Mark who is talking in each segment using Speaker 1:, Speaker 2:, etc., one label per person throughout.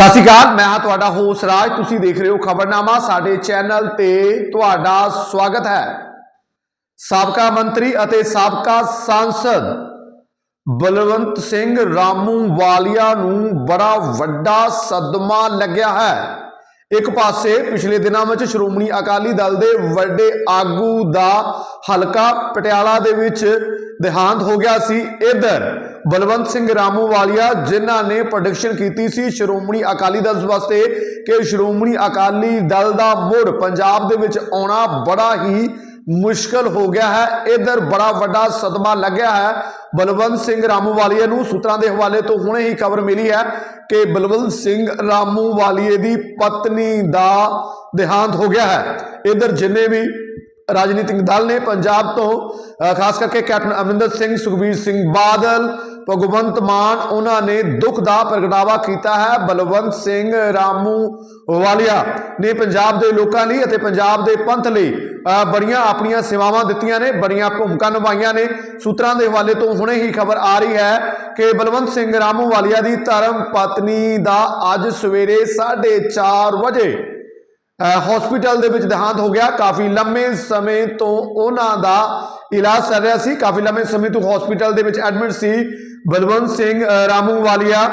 Speaker 1: ਸਤਿ ਸ਼੍ਰੀ ਅਕਾਲ, ਮੈਂ ਹਾਂ ਤੁਹਾਡਾ ਹੋਸ ਰਾਜ, ਤੁਸੀਂ ਦੇਖ ਰਹੇ ਹੋ ਖਬਰਨਾਮਾ, ਸਾਡੇ ਚੈਨਲ ਤੇ ਤੁਹਾਡਾ ਸਵਾਗਤ ਹੈ। ਸਾਬਕਾ ਮੰਤਰੀ ਅਤੇ ਸਾਬਕਾ ਸਾਂਸਦ ਬਲਵੰਤ ਸਿੰਘ ਰਾਮੂ ਵਾਲੀਆ ਨੂੰ ਬੜਾ ਵੱਡਾ ਸਦਮਾ ਲੱਗਿਆ ਹੈ। ਇੱਕ ਪਾਸੇ ਪਿਛਲੇ ਦਿਨਾਂ ਵਿੱਚ ਸ਼੍ਰੋਮਣੀ ਅਕਾਲੀ ਦਲ ਦੇ ਵੱਡੇ ਆਗੂ ਦਾ ਹਲਕਾ ਪਟਿਆਲਾ ਦੇ ਵਿੱਚ ਦੇਹਾਂਤ ਹੋ ਗਿਆ ਸੀ। ਇਧਰ ਬਲਵੰਤ ਸਿੰਘ ਰਾਮੂ ਵਾਲੀਆ ਜਿਨ੍ਹਾਂ ਨੇ ਪ੍ਰੋਡਕਸ਼ਨ ਕੀਤੀ ਸੀ ਸ਼੍ਰੋਮਣੀ ਅਕਾਲੀ ਦਲ ਵਾਸਤੇ ਕਿ ਸ਼੍ਰੋਮਣੀ ਅਕਾਲੀ ਦਲ ਦਾ ਮੁੜ ਪੰਜਾਬ ਦੇ ਵਿੱਚ ਆਉਣਾ ਬੜਾ ਹੀ ਮੁਸ਼ਕਲ ਹੋ ਗਿਆ ਹੈ। ਇਧਰ ਬੜਾ ਵੱਡਾ ਸਦਮਾ ਲੱਗਿਆ ਹੈ। ਬਲਵੰਤ ਸਿੰਘ ਰਾਮੂ ਵਾਲੀਆ ਨੂੰ ਸੂਤਰਾਂ ਦੇ ਹਵਾਲੇ ਤੋਂ ਹੁਣੇ ਹੀ ਖਬਰ ਮਿਲੀ ਹੈ ਕਿ ਬਲਵੰਤ ਸਿੰਘ ਰਾਮੂਵਾਲੀਏ ਦੀ ਪਤਨੀ ਦਾ ਦੇਹਾਂਤ ਹੋ ਗਿਆ ਹੈ। ਇਧਰ ਜਿੰਨੇ ਵੀ ਰਾਜਨੀਤਿਕ ਦਲ ਨੇ ਪੰਜਾਬ ਤੋਂ ਖਾਸ ਕਰਕੇ ਕੈਪਟਨ ਅਮਰਿੰਦਰ ਸਿੰਘ, ਸੁਖਬੀਰ ਸਿੰਘ ਬਾਦਲ, ਭਗਵੰਤ ਮਾਨ, ਉਹਨਾਂ ਨੇ ਦੁੱਖ ਦਾ ਪ੍ਰਗਟਾਵਾ ਕੀਤਾ ਹੈ। ਬਲਵੰਤ ਸਿੰਘ ਰਾਮੂ ਵਾਲੀਆ ਨੇ ਪੰਜਾਬ ਦੇ ਲੋਕਾਂ ਲਈ ਅਤੇ ਪੰਜਾਬ ਦੇ ਪੰਥ ਲਈ ਬੜੀਆਂ ਆਪਣੀਆਂ ਸੇਵਾਵਾਂ ਦਿੱਤੀਆਂ ਨੇ, ਬੜੀਆਂ ਭੂਮਿਕਾ ਨਿਭਾਈਆਂ ਨੇ। ਸੂਤਰਾਂ ਦੇ ਹਵਾਲੇ ਤੋਂ ਹੁਣੇ ਹੀ ਖਬਰ ਆ ਰਹੀ ਹੈ ਕਿ ਬਲਵੰਤ ਸਿੰਘ ਰਾਮੂ ਵਾਲੀਆ ਦੀ ਧਰਮ ਪਤਨੀ ਦਾ ਅੱਜ ਸਵੇਰੇ 4:30 ਵਜੇ ਹਸਪੀਟਲ ਦੇ ਵਿੱਚ ਦੇਹਾਂਤ ਹੋ ਗਿਆ। ਕਾਫੀ ਲੰਮੇ ਸਮੇਂ ਤੋਂ ਉਹਨਾਂ ਦਾ ਇਲਾਜ ਚੱਲ ਰਿਹਾ ਸੀ। ਕਾਫੀ ਲੰਮੇ ਸਮੇਂ ਤੋਂ ਹਸਪੀਟਲ ਦੇ ਵਿੱਚ ਐਡਮਿਟ ਸੀ ਬਲਵੰਤ ਸਿੰਘ ਰਾਮੂ ਵਾਲੀਆ।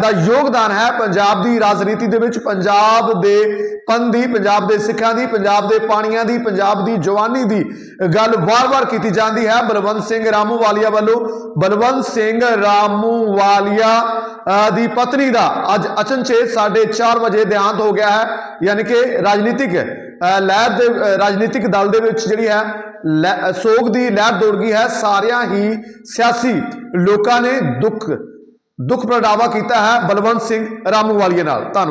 Speaker 1: ਦਾ ਯੋਗਦਾਨ ਹੈ ਪੰਜਾਬ ਦੀ ਰਾਜਨੀਤੀ ਦੇ ਵਿੱਚ। ਪੰਜਾਬ ਦੇ ਪੰਥ ਦੀ, ਪੰਜਾਬ ਦੇ ਸਿੱਖਾਂ ਦੀ, ਪੰਜਾਬ ਦੇ ਪਾਣੀਆਂ ਦੀ, ਪੰਜਾਬ ਦੀ ਜਵਾਨੀ ਦੀ ਗੱਲ ਵਾਰ-ਵਾਰ ਕੀਤੀ ਜਾਂਦੀ ਹੈ। ਬਲਵੰਤ ਸਿੰਘ ਰਾਮੂ ਵਾਲੀਆ ਵੱਲੋਂ, ਬਲਵੰਤ ਸਿੰਘ ਰਾਮੂ ਵਾਲੀਆ ਦੀ ਪਤਨੀ ਦਾ ਅੱਜ ਅਚਨਚੇਤ 4:30 ਵਜੇ ਦੇਹਾਂਤ ਹੋ ਗਿਆ ਹੈ। ਯਾਨੀ ਕਿ ਰਾਜਨੀਤਿਕ ਲਹਿਰ ਦੇ ਰਾਜਨੀਤਿਕ ਦਲ ਦੇ ਵਿੱਚ ਜਿਹੜੀ ਹੈ, ਲੈ- ਸੋਗ ਦੀ ਲਹਿਰ ਦੌੜ ਗਈ ਹੈ। ਸਾਰਿਆਂ ਹੀ ਸਿਆਸੀ ਲੋਕਾਂ ਨੇ ਦੁੱਖ ਦੁੱਖ ਪ੍ਰਗਟਾਵਾ ਕੀਤਾ ਹੈ ਬਲਵੰਤ ਸਿੰਘ ਰਾਮੂ ਵਾਲੀਆ ਨਾਲ। ਧੰਨਵਾਦ।